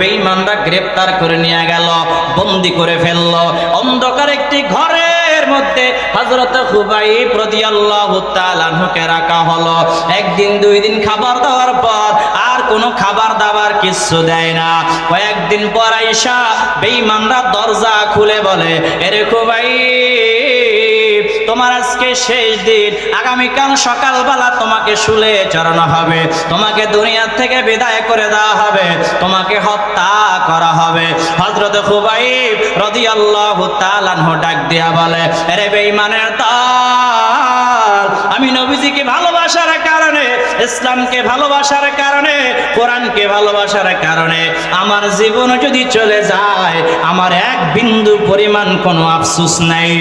বেঈমানরা গ্রেফতার করে নিয়ে গেল, বন্দি করে ফেলল। অন্ধকার একটি ঘরের মধ্যে তাআলা রাখা একদিন, দুই দিন খাবার পর আর কোনো খাবার দাবার দেয় না। কয়েকদিন পর দরজা খুলে বলে, এরে খুবাইব তোমার আজকে শেষ দিন। আগামীকাল সকালবেলা তোমাকে শুলে চড়ানো হবে। তোমাকে দুনিয়া থেকে বিদায় করে দেওয়া হবে। তোমাকে হত্যা করা হবে। হজরত খুবাইব রাদিয়াল্লাহু তাআলা আনহু ডাক দিয়া বলে আরে বেঈমানের দল, আমি নবীজিকে ভালোবাসার কারণে, ইসলামকে ভালোবাসার কারণে, কোরআনকে ভালোবাসার কারণে আমার জীবন যদি চলে যায়, আমার এক বিন্দু পরিমাণ কোনো আফসোস নাই।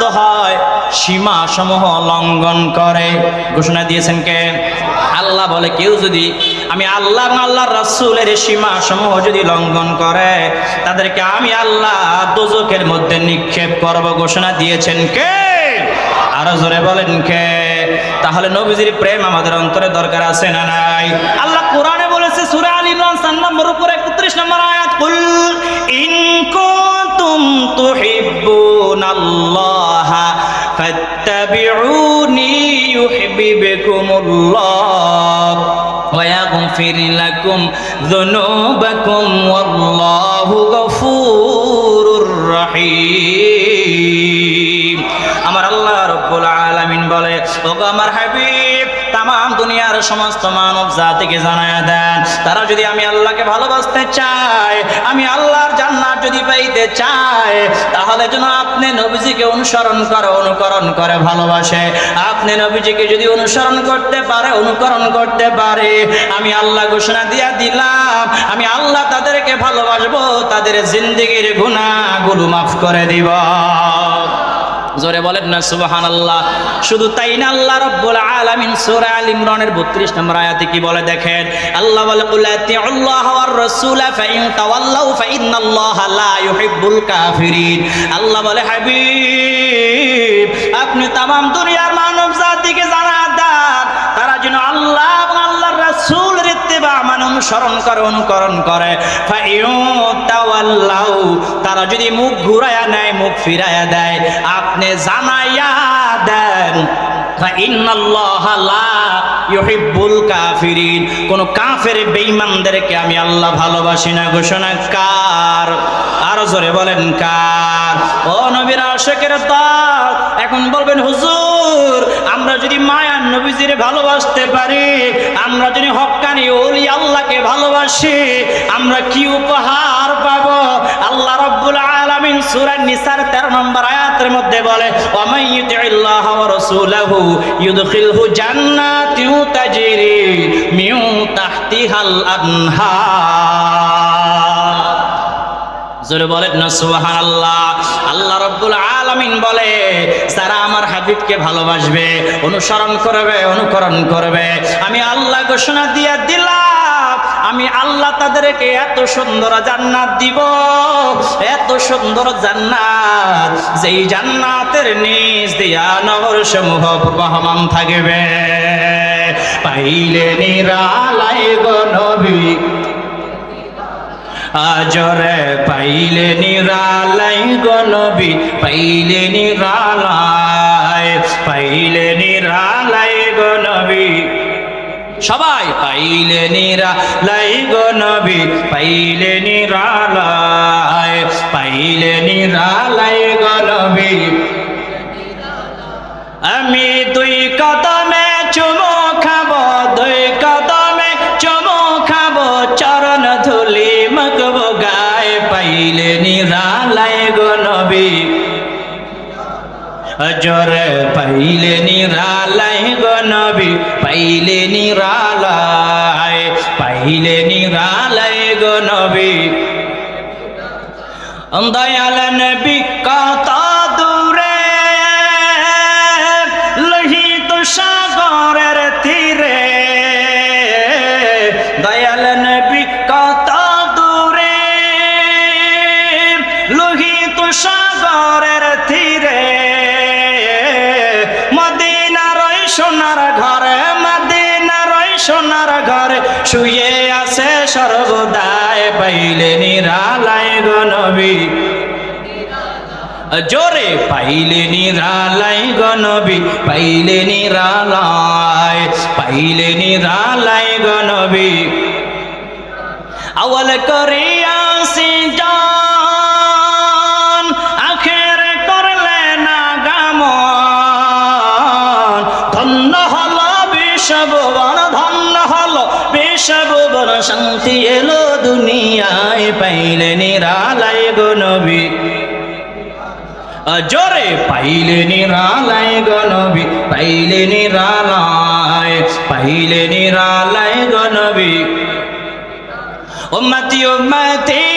আবদ্ধ হয় সীমা সমূহ লঙ্ঘন করে। ঘোষণা দিয়েছেন কে? আল্লাহ বলে, কেউ যদি, আমি আল্লাহ এবং আল্লাহর রাসূলের সীমা সমূহ যদি লঙ্ঘন করে, তাদেরকে আমি আল্লাহ দোজকের মধ্যে নিক্ষেপ করব। ঘোষণা দিয়েছেন কে? আরও জোরে বলেন কে? তাহলে নবীজির প্রেম আমাদের অন্তরে দরকার আছে না নাই? আল্লাহ কোরআনে বলেছে, সূরা আল ইমরান 4 নম্বর উপরে 31 নম্বর আয়াত, কুল ইন কুনতুম তুহিব্বুনাল্লাহ ফাত্তাবিউনি ইউহিব্বুকুমুল্লাহ ويغفر لكم ذنوبكم والله غفور رحيم আমার আল্লাহ রব্বুল আলামিন বলে ওগো আমার হাবিব তামাম দুনিয়ার সমস্ত মানব জাতিকে জানায় দেন। তারা যদি আমি আল্লাহকে ভালোবাসতে চায় আমি আল্লাহর জান্নাত যদি পাইতে চায় তাহলে যেন আপনি নবীজিকে অনুসরণ করে, অনুকরণ করে ভালোবাসে। আপনি নবীজিকে যদি অনুসরণ করতে পারে, অনুকরণ করতে পারে। আমি আল্লাহ ঘোষণা দিয়া দিলাম, আমি আল্লাহ তাদেরকে ভালোবাসবো, তাদের জিন্দিগির গুনাহগুলো মাফ করে দিব। জোরে বলেন না সুবাহান আল্লাহ শুধু তাই না, আল্লাহ রব্বুল আলামিন সূরা আল ইমরানের 32 নম্বর আয়াতে কি বলে দেখেন? আল্লাহ বলে, কুল আতিউল্লাহ ওয়ার রাসূলা ফাইন তাওয়াল্লাউ ফাইন্নাল্লাহা লা ইউহিব্বুল কাফিরিন। আল্লাহ বলে, হাবিব, আপনি তামাম দুনিয়ার মানব জাতিকে জানা দেন তারা যেন আল্লাহ এবং আল্লাহর রাসূলের ইত্তেবা অনুসরণ করে, অনুকরণ করে। তারা যদি মুখ ঘুরাইয়া নেয়, মুখ ফিরাইয়া দেয়, আপনি জানাইয়া দেন কোন কাফের বেঈমানদেরকে আমি আল্লাহ ভালোবাসি না ঘোষণা কার আরও জোরে বলেন কার? ও নবীর আশেকের দল, এখন বলবেন, হুজুর, আমরা যদি মায়ার নবীজিরে ভালোবাসতে পারি, আমরা যদি হক্কানি ওলি আল্লাহকে ভালোবাসি, আমরা কি উপহার পাব? আল্লাহ রাব্বুল আলামিন সূরা নিসার 13 নম্বর আয়াতের মধ্যে বলে ওয়ামাই ইউতিল্লাহ ওয়া রাসূলাহু ইউদখিলহু জান্নাতিন তাজরি মিন তাহতিহাল আনহার। জোরে বলেন না সুবাহান আল্লাহ আল্লাহ রব্বুল আলামিন বলে, যারা আমার হাবিবকে ভালোবাসবে, অনুসরণ করবে, অনুকরণ করবে, আমি আল্লাহ ঘোষণা দিয়া দিলাম, আমি আল্লাহ তাদেরকে এত সুন্দর জান্নাত দিব, এত সুন্দর জান্নাত, যেই জান্নাতের নিচ দিয়া নহর সমূহ প্রবাহমান থাকবে। পাইলে নিরালাই গো নবী আজরে পাইলে নিরালাই গনবি পাইলে নিরালাই পাইলে নিরালাই গনবি সবাই, পাইলে নিরা লাই গো নবী, পাইলে নিরালায় পাইলে নিরালায় গো নবী। আমি পাইলে নিরালায় গো নবী। জরে পাইলে নিরালায় গো নবী পাইলে নিরালায় পাইলে নিরালায় গো নবী। দয়াল নবী কত পাইলে নিরালায় গো নবী। জোরে, পাইলে নিরালাই গনবি পাইলে নিরালায়, পাইলে নিরালাই গনবি আওয়াল করিয়াছি শান্তি এলো দুনিয়ায়, পাইলে নিরালায় গো নবী। জোরে, পাইলে নিরালায় গনবি পাইলে নিরালায় পাইলে নিরালায় গনবি উম্মতি উম্মতি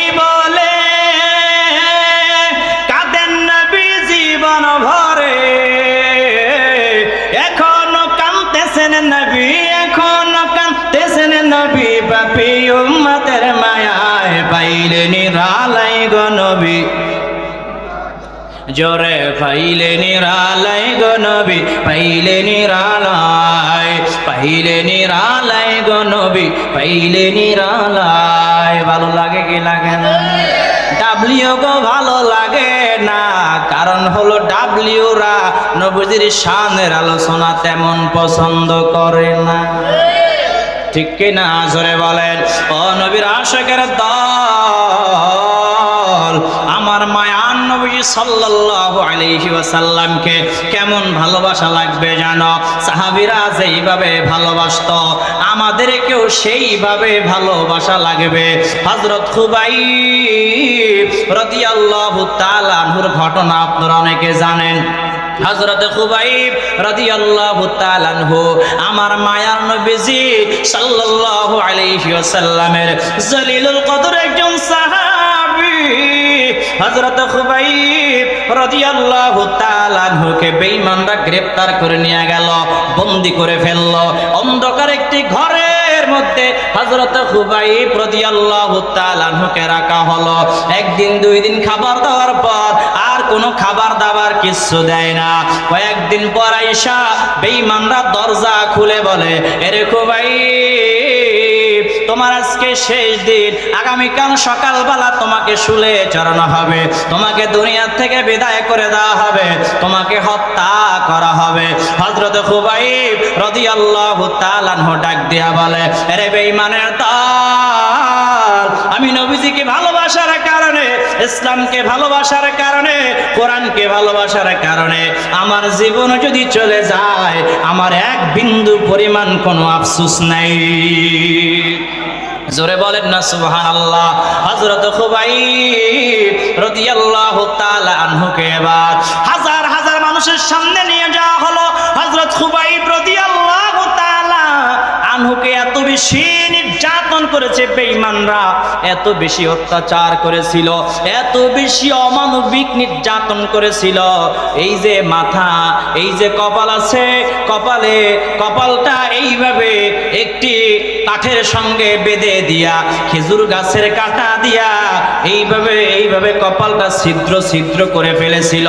জোরে পাইলে নিরালায় গনবি পাইলে নিরালায় পাইলে নিরালায় গনবি পাইলে নিরালায় ভালো লাগে কি লাগে না? ডাব্লিউ গো ভালো লাগে না, কারণ হলো ডাব্লিউরা নবজির শানের আলোচনা তেমন পছন্দ করে না। ঠিক কিনা? জোরে বলেন। ও নবীর আশেকের দল। আমার মায়ান নবী সাল্লাল্লাহু আলাইহি ওয়াসাল্লামকে কেমন ভালোবাসা লাগবে জানো? সাহাবীরা যেইভাবে ভালোবাসতো, আমাদেরকেও সেইভাবে ভালোবাসা লাগবে। হযরত খুবাইব রাদিয়াল্লাহু তাআলা আনহুর ঘটনা আপনারা অনেকে জানেন। হযরত খুবাইব রাদিয়াল্লাহু তাআলা আনহু, আমার মায়ার নবীজি সাল্লাল্লাহু আলাইহি ওয়াসাল্লামের জলিলুল কদর একজন সাহাবী হযরত খুবাইব রাদিয়াল্লাহু তাআলা আনহুকে বেঈমানরা গ্রেফতার করে নিয়ে গেল, বন্দি করে ফেলল। অন্ধকার একটি ঘরের মধ্যে হযরত খুবাইব রাদিয়াল্লাহু তাআলা আনহুকে রাখা হলো। একদিন, দুই দিন খাবার দেওয়ার পর আর কোনো খাবার দাবার কিচ্ছু দেয় না। কয়েকদিন পর আইসা বেঈমানরা দরজা খুলে বলে, এরে খুবাই তোমার আজকে শেষ দিন। আগামীকাল সকালবেলা তোমাকে শুলে চড়ানো হবে। তোমাকে দুনিয়া থেকে বিদায় করে দেওয়া হবে। তোমাকে হত্যা করা হবে। হজরত খুবাইব তাআলা আনহু ডাক দিয়া বলে আরে বেঈমানের দল আমি নবীজিকে ভালোবাসার কারণে, ইসলামকে ভালোবাসার কারণে, কোরআনকে ভালোবাসার কারণে আমার জীবন যদি চলে যায়, আমার এক বিন্দু পরিমাণ কোনো আফসোস নাই। জোরে বলেন না সুবহান আল্লাহ হজরত খুবাই রাদিয়াল্লাহু তাআলা আনহুকে এবার হাজার হাজার মানুষের সামনে নিয়ে যাওয়া হলো। হজরত খুবাই রাদিয়াল্লাহু তাআলা আনহুকে এত বেশি নির্যাতন করেছে বেঈমানরা। এত বেশি অত্যাচার করেছিল, এত বেশি অমানবিক নির্যাতন করেছিল। এই যে মাথা, এই যে কপাল আছে, কপালে, কপালটা এইভাবে একটি কাঠের সঙ্গে বেঁধে দিয়া, খেজুর গাছের কাটা দিয়া এইভাবে এইভাবে কপালটা ছিদ্র ছিদ্র করে ফেলেছিল।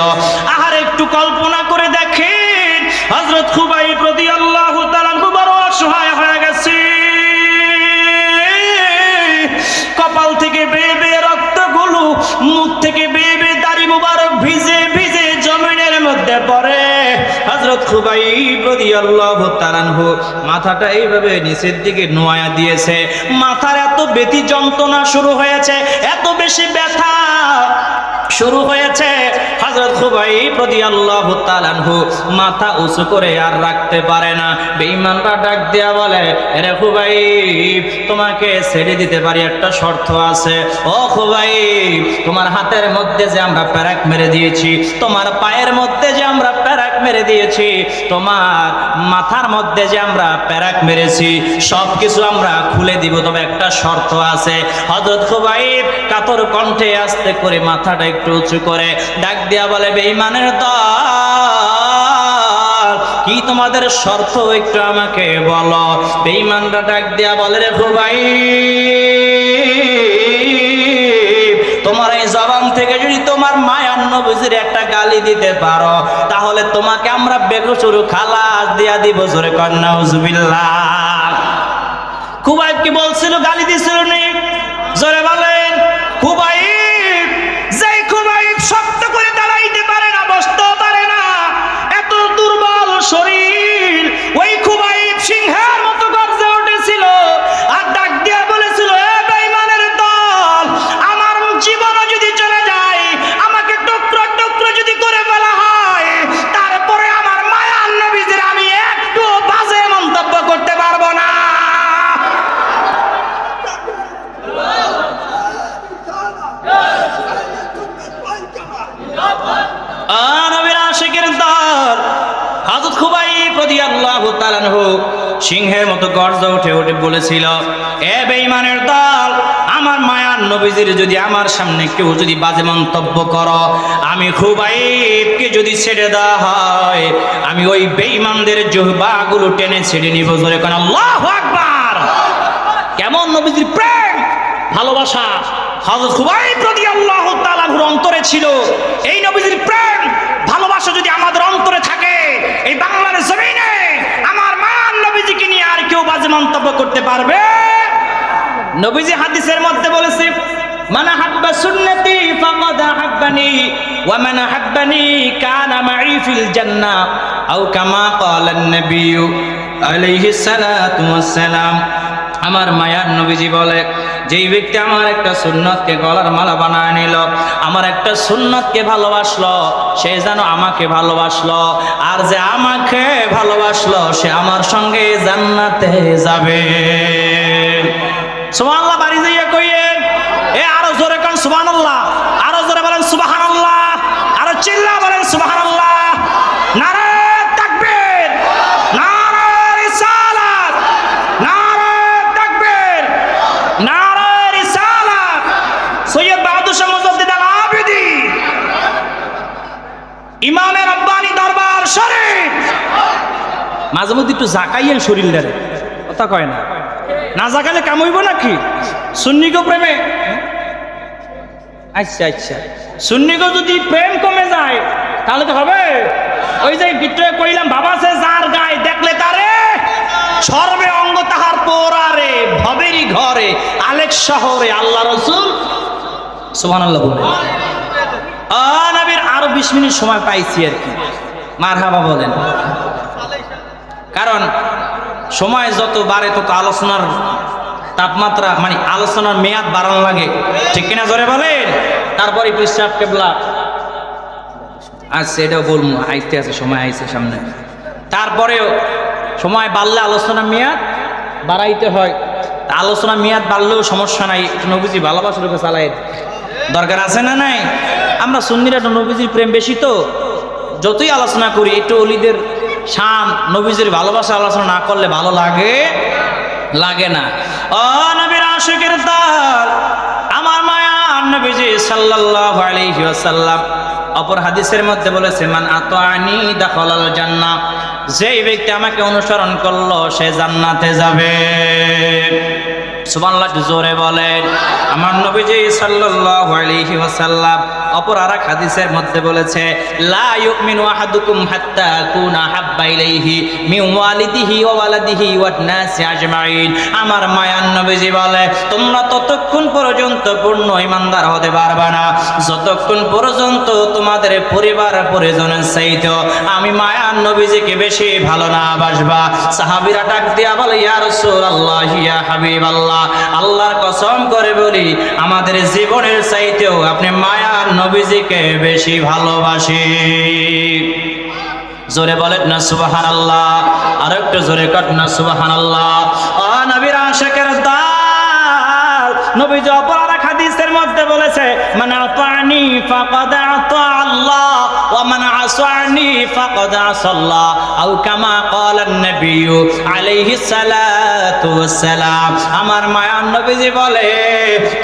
আর একটু কল্পনা মাথাটা এইভাবে নিচের দিকে নোয়া দিয়েছে। মাথার এত ব্যথি যন্ত্রণা শুরু হয়েছে, এত বেশি ব্যথা শুরু হয়েছে। হযরত খুবাইব রাদিয়াল্লাহু তাআলাহু মাথা উঁচু করে আর রাখতে পারে না। ডাক দেয়া বলে আরে খুবাইব তোমাকে ছেড়ে দিতে পারি একটা শর্ত আছে। ও খুবাইব তোমার হাতের মধ্যে যে আমরা প্যারাক মেরে দিয়েছি, তোমার পায়ের মধ্যে যে মেরে দিয়েছি। তোমার মাথার মধ্যে যে আমরা প্যারাক মেরেছি সব কিছু আমরা খুলে দিব। তবে একটা শর্ত আছে। হযরত খুবাইব কাতর কণ্ঠে আস্তে করে মাথাটা একটু উঁচু করে ডাক দিয়া বলে, বেঈমানের দল, কি তোমাদের শর্ত একটু আমাকে বলো? বেঈমানরা ডাক দিয়া বলে, রে খুবাই তোমার এই জবান থেকে যদি তোমার মায়ার নবীজির একটা গালি দিতে পারো, তাহলে তোমাকে আমরা বেকসুরু খালাস দিয়া দিব, জোরে কন্যা খুব কি বলছিল? গালি দিছিল বলেছিল, এ বেঈমানের দল, আমার মায়ার নবীজির যদি আমার সামনে কেউ যদি বাজে মন্তব্য করো, আমি খুবাইবকে যদি ছেড়ে দেওয়া হয়, আমি ওই বেঈমানদের জহবাগুলো টেনে ছেড়ে নিব। ধরে কেন, আল্লাহ আকবার! কেমন নবীজির প্রেম, ভালোবাসা। ছিল। এই নবীজির প্রেম, ভালোবাসা যদি আমাদের অন্তরে থাকে, এই বাংলার জমিনে আমার মান নবীজিকে নিয়ে মন্তব্য করতে পারবে? নবীজি হাদিসের মধ্যে বলেছে মানে হাব্বা সুন্নতি ফাকাদ হাব্বানি ওয়া মান হাব্বানি কানা মাই ফিল জান্নাহ আও কামা ক্বালা an-নাবী আলাইহিস সালাতু ওয়াস আমার মায়ার নবীজি বলে, যেই ব্যক্তি আমার একটা সুন্নতকে গলার মালা বানায় নিল, আমার একটা সুন্নতকে ভালোবাসলো, সে যেন আমাকে ভালোবাসলো, আর যে আমাকে ভালোবাসলো, সে আমার সঙ্গে জান্নাতে যাবে। সুবহানাল্লাহ, বাড়ি যাইয়া কইয়েন এ আরও জোরে কান সুবহানাল্লাহ, আরও জোরে বলেন সুবহানাল্লাহ, আরও চিল্লা বলেন সুবহানাল্লাহ। মাঝে মধ্যে একটু জাকাইয়েন শরীর দেন কথা কয় না। না জাগালে কাম হইব নাকি? সুন্নিগো প্রেমে? আচ্ছা আচ্ছা। সুন্নিগো যদি প্রেম কমে যায়, তাহলে তো হবে। ওই যে ভিতরে কইলাম, বাবা সে যার গায়ে, দেখলে তারে। সর্বে অঙ্গ তাহার পোরারে, ভবেরই ঘরে, আলেক শহরে, আল্লাহ রসুল। সুবহান আল্লাহ বলবেন নবীর আরও বিশ মিনিট সময় পাইছি আর কি। মার হাবা বলেন। কারণ সময় যত বাড়ে তত আলোচনার তাপমাত্রা মানে আলোচনার মেয়াদ বাড়ানো লাগে। ঠিক কিনা জোরে বলেন? তারপরে পৃষ্ঠাব কেবলা। আচ্ছা এটাও বলব। আইতে আছে, সময় আইছে সামনে। তারপরেও সময় বাড়লে আলোচনার মেয়াদ বাড়াইতে হয়। আলোচনা মেয়াদ বাড়লেও সমস্যা নাই। নবীজি ভালোবাসার উপরে চালাই দরকার আছে না নাই? আমরা সুন্নিরা নবীজির প্রেম বেশি তো। যতই আলোচনা করি, একটু অলিদের শান নবীজির ভালোবাসা আলোচনা না করলে ভালো লাগে? লাগে না। ও নবীর আশিকের দল আমার মায়া নবীজি সাল্লাল্লাহু আলাইহি ওয়াসাল্লাম। অপর হাদিসের মধ্যে বলেছে, মান আতানি দাখালাল জান্নাহ। যেই ব্যক্তি আমাকে অনুসরণ করল, সে জান্নাতে যাবে। সুবহানাল্লাহ জোরে বলেন। আমার নবীজি সাল্লাল্লাহু আলাইহি ওয়াসাল্লাম অপর আরেক হাদিসের মধ্যে বলেছে আমার মায়ার নবীজি বলে, তোমরা ততক্ষণ পর্যন্ত পূর্ণ ইমানদার হতে পারবে না। যতক্ষণ পর্যন্ত তোমাদের পরিবার পরিজনের চাইতে আমি মায়ার নবীজিকে বেশি ভালো না বাসবা। সাহাবিরা ডাক দিয়া বলে, ইয়া রাসূলুল্লাহ, ইয়া আল্লাহর কসম করে বলি, আমাদের জীবনের চাইতেও আপনি মায়ার নবীজিকে বেশি ভালোবাসি জোরে বলেন না সুবাহান আল্লাহ আর একটু জোরে কাট না সুবাহান আল্লাহ ও নবীর আশেকের দাল নবী যে অপর আর এক হাদিসের মধ্যে বলেছে মানে আতানি ফাকাদ আতা আল্লাহ ওয়া মান আসানি ফাকাদ আসাল্লাহ আও কামা قال النبي আলাইহি সালাতু ওয়াসসালাম আমার মায়ার নবীজি বলে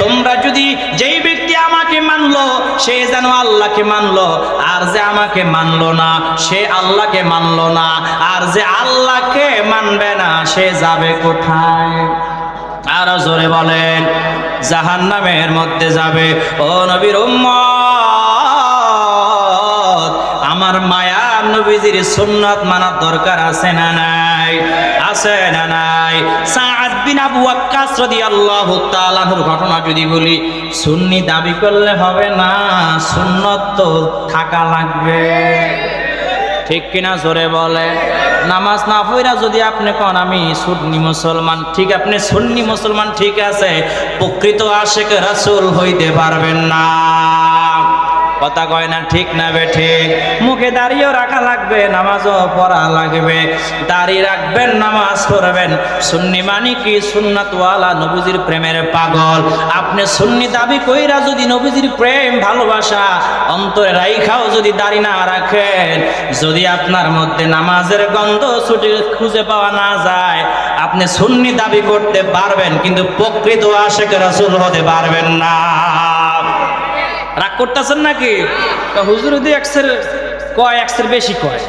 তোমরা যদি যেই ব্যক্তি আমাকে মানলো সে যেন আল্লাহকে মানলো, আর যে আমাকে মানলো না, সে আল্লাহকে মানলো না, আর যে আল্লাহকে মানবে না, সে যাবে কোথায়? আরও জোরে বলেন জাহান নামের মধ্যে যাবে। ও নবীর আমার মায়া নবীজির সুন্নাত মানার দরকার আছে না নাই? আছে না নাই? সাআদ বিন আবু ওয়াক্কাস রাদিয়াল্লাহু তাআলার ঘটনা যদি বলি, সুন্নি দাবি করলে হবে না তো থাকা লাগবে। ঠিক কিনা জোরে নামাজ না পড়া যদি আপনি কন, আমি সুন্নি মুসলমান। ঠিক আপনি সুন্নি মুসলমান ঠিক আছে, প্রকৃত আশেক রাসূল হইতে পারবেন না। কথা কয় না, ঠিক না বে, ঠিক। মুখে দাঁড়িয়েও রাখা লাগবে, নামাজও পড়া লাগবে। দাঁড়িয়ে রাখবেন, নামাজ পড়বেন। সুন্নি মানে কি? সুন্নাতওয়ালা নবীজির প্রেমের পাগল। আপনি সুন্নি দাবি কইরা যদি নবীজির প্রেম ভালোবাসা অন্তরে রাইখাও যদি দাড়ি না রাখেন, যদি আপনার মধ্যে নামাজের গন্ধ ছুটে খুঁজে পাওয়া না যায়, আপনি সুন্নি দাবি করতে পারবেন, কিন্তু প্রকৃত আশেক রাসূল হতে পারবেন না। রাগ করতেছেন নাকি? হুজুর যদি একসের কয় একসের বেশি কয়?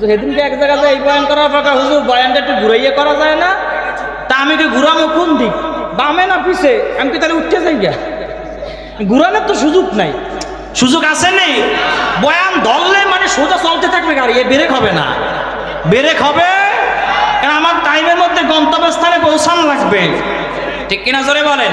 সেদিনকে এক জায়গাতে এই বয়ান করার ফাঁকা হুজুর, বয়ানটা একটু ঘুরাইয়ে করা যায় না? তা আমি কি ঘুরামো কোন দিক? বামে না পিছে? আমি কি তাহলে উঠতে যাই গা? ঘুরানোর তো সুযোগ নাই। সুযোগ আছে নেই? বয়ান ধরলে মানে সোজা চলতে থাকবে গাড়ি, এ ব্রেক হবে না। ব্রেক হবে? কারণ আমার টাইমের মধ্যে গন্তব্যস্থানে পৌঁছানো লাগবে। ঠিক কিনা জোরে বলেন?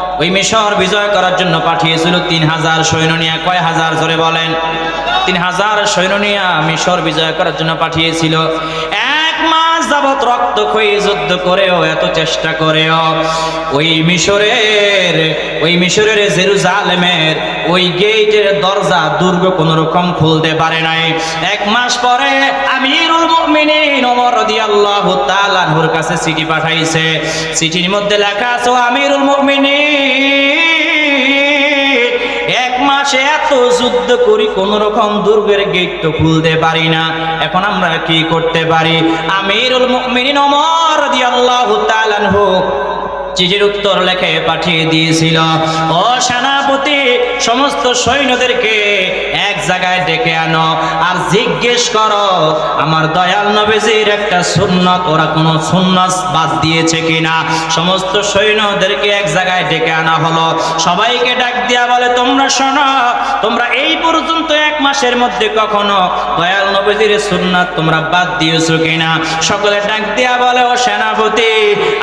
ওই মিশর বিজয় করার জন্য পাঠিয়েছিল তিন হাজার সৈন্য নিয়ে। কয় হাজার? ধরে বলেন। তিন হাজার সৈন্য নিয়ে মিশর বিজয় করার জন্য পাঠিয়েছিল। যাবৎ রক্ত ক্ষয়ী যুদ্ধ করেও এত চেষ্টা করেও ওই মিশরের ওই মিশরের জেরুজালেমের ওই গেটের দরজা দুর্গ কোন রকম খুলতে পারে নাই। এক মাস পরে আমিরুল মুমিনিন ওমর রাদিয়াল্লাহু তাআলার কাছে চিঠি পাঠাইছে। চিঠির মধ্যে লেখা আছে আমিরুল মুমিনিন মাসে এত যুদ্ধ করি, কোন রকম দুর্গের গেট তো খুলতে পারি না। এখন আমরা কি করতে পারি? আমিরুল মুমিনিন ওমর রাদিয়াল্লাহু তাআলা আনহু উত্তর লেখে পাঠিয়ে দিয়েছিল। ও সেনাপতি, সমস্ত সৈন্যদেরকে জায়গায় ডেকে আনো আর জিজ্ঞেস করো, আমার দয়াল নবীজির একটা সুন্নত, ওরা কোনো সুন্নত বাদ দিয়েছে কিনা? সমস্ত সৈন্যদেরকে এক জায়গায় ডেকে আনা হলো। সবাইকে ডাক দিয়া বলে, তোমরা শোনো, তোমরা এই পর্যন্ত এক মাসের মধ্যে কখনো দয়াল নবীজির সুন্নাত তোমরা বাদ দিয়েছ কিনা? সকলে ডাক দিয়া বলে, ও সেনাপতি,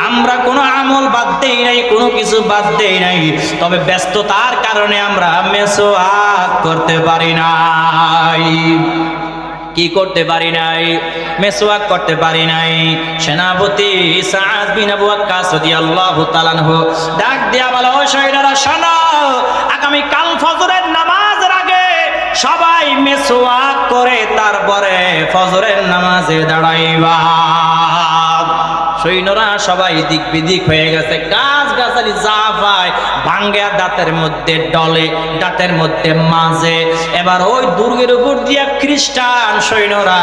আমরা কোনো আমল বাদ দেই নাই, কোনো কিছু বাদ দেই নাই। তবে ব্যস্ততার কারণে আমরা মেসোয়াক করতে পারি নাই। কি করতে পারি নাই? মেসওয়াক করতে পারি নাই। সেনাপতি সাদ বিন আবু ওয়াক্কাস রাদিয়াল্লাহু ডাক দিয়া বলে, ও শহীদারা, শোনো, আগামী কাল ফজরের নামাজের আগে সবাই মেসওয়াক করে তারপরে ফজরের নামাজে দাঁড়াইবা। সৈন্যরা সবাই দিক বিদিক হয়ে গেছে। গাছ গাছালি যা পায়, ভাঙ্গে দাঁতের মধ্যে ডলে, দাঁতের মধ্যে মাঝে এবার ওই দুর্গের উপর দিয়া খ্রিস্টান সৈন্যরা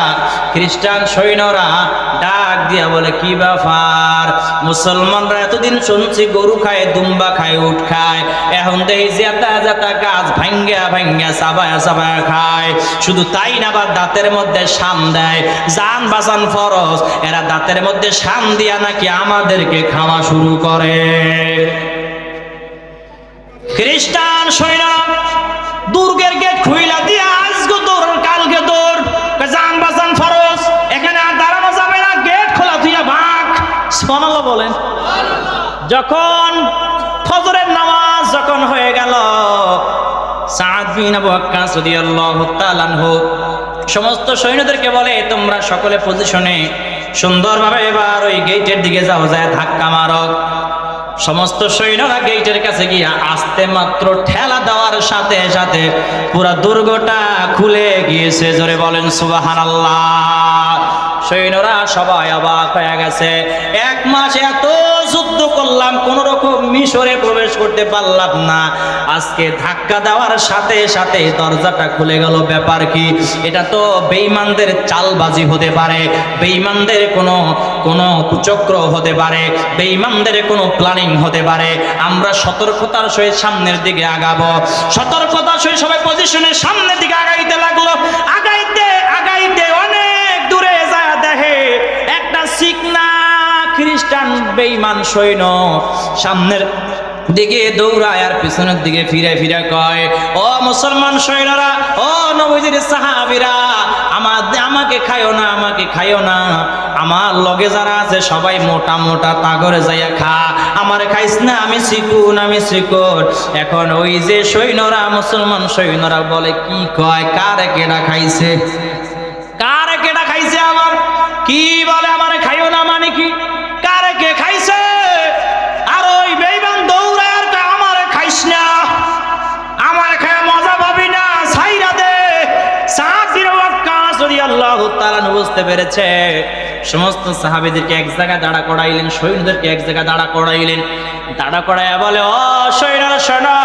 খ্রিস্টান সৈন্যরা ডাক দিয়া বলে, কি ব্যাপার? মুসলমানরা এতদিন শুনছি গরু খায়, দুম্বা খায় উঠ খায়। এখন দেখি জেতা জেতা গাছ ভাঙ্গা ভাঙ্গা সাবায়া সাবায়া খায়। শুধু তাই না আবার দাঁতের মধ্যে শাম দেয়। জান বাসান ফরজ, এরা দাঁতের মধ্যে শাম দিয়া নাকি আমাদেরকে খাওয়া শুরু করে? খ্রিস্টান সৈন্য, দুর্গের গেট খুইলা দিয়া আজকে তোর কালকে তোর ফরজ, এখানে আর দাঁড়ানো যাবে না, গেট খোলা বলেন। যখন ফজরের নামাজ যখন হয়ে গেল সমস্ত সৈন্যদেরকে বলে, তোমরা সকলে পজিশনে সুন্দরভাবে এবার ওই গেটের দিকে যাওয়া যায় ধাক্কা মারক সমস্ত সৈন্যরা গেইটের কাছে গিয়া আসতে মাত্র ঠেলা দেওয়ার সাথে সাথে পুরা দুর্গটা খুলে গিয়েছে। জোরে বলেন, সুবহানাল্লাহ। সৈন্যরা সবাই অবাক হয়ে গেছে। এক মাস এত যুদ্ধ করলাম, কোন রকম মিশরে প্রবেশ করতে পারলাম না। আজকে ধাক্কা দেওয়ার সাথে সাথে দরজাটা খুলে গেল। ব্যাপার কি? এটা তো বেঈমানদের চালবাজি হতে পারে, বেঈমানদের কোনো কোনো কুচক্র হতে পারে, বেঈমানদের কোনো প্ল্যানিং হতে পারে। আমরা সতর্কতার সহিত সামনের দিকে আগাবো। সতর্কতার সহিত সবাই পজিশনের সামনের দিকে আগাইতে লাগল। আগাইতে খ্রিস্টান বেঈমান সৈন্য সামনের দিকে দৌড়ায় আর পিছনের দিকে ফিরে ফিরে কয়, ও মুসলমান সৈন্যরা, ও নবীজির সাহাবিরা আমাকে খাইও না, আমাকে খাইও না। আমার লগে যারা আছে সবাই মোটা মোটা তাগরে যাইয়া খা। আমার খাইস না, আমি শিকুন আমি শিকুন এখন ওই যে সৈন্যরা, মুসলমান সৈন্যরা বলে, কি কয়, কারে কেডা খাইছে? কারে কেডা খাইছে আমার? কি বলে আমারে খাইও বুঝতে পেরেছে। সমস্ত সাহাবিদেরকে এক জায়গায় দাঁড়া করাইলেন, সৈন্যদেরকে এক জায়গায় দাঁড়া করাইলেন। দাঁড়া করাইয়া বলে, ও সৈন্য শোনো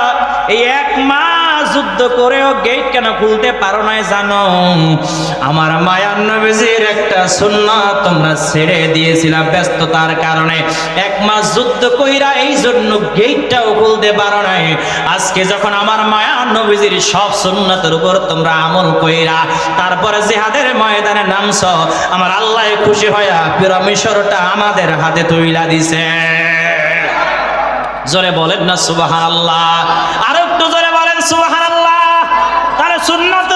এই এক মাস যুদ্ধ করেও গেট কেন খুলতে পারো নাই জানো? আমার মায়ার নবীজির একটা সুন্নাত তোমরা ছেড়ে দিয়েছিলাম ব্যস্ততার কারণে। এক মাস যুদ্ধ কইরা এই জন্য গেটটাও খুলতে পারো নাই। আজকে যখন আমার মায়ার নবীজির সব সুন্নাতের উপর তোমরা আমল কইরা তারপরে জিহাদের ময়দানে নামছ, আমার আল্লাহ খুশি হইয়া পিরামিশরটা আমাদের হাতে তুইলা দিছে। জোরে বলেন না সুবাহান আল্লাহ আর বলেন তাহলে সুন্নত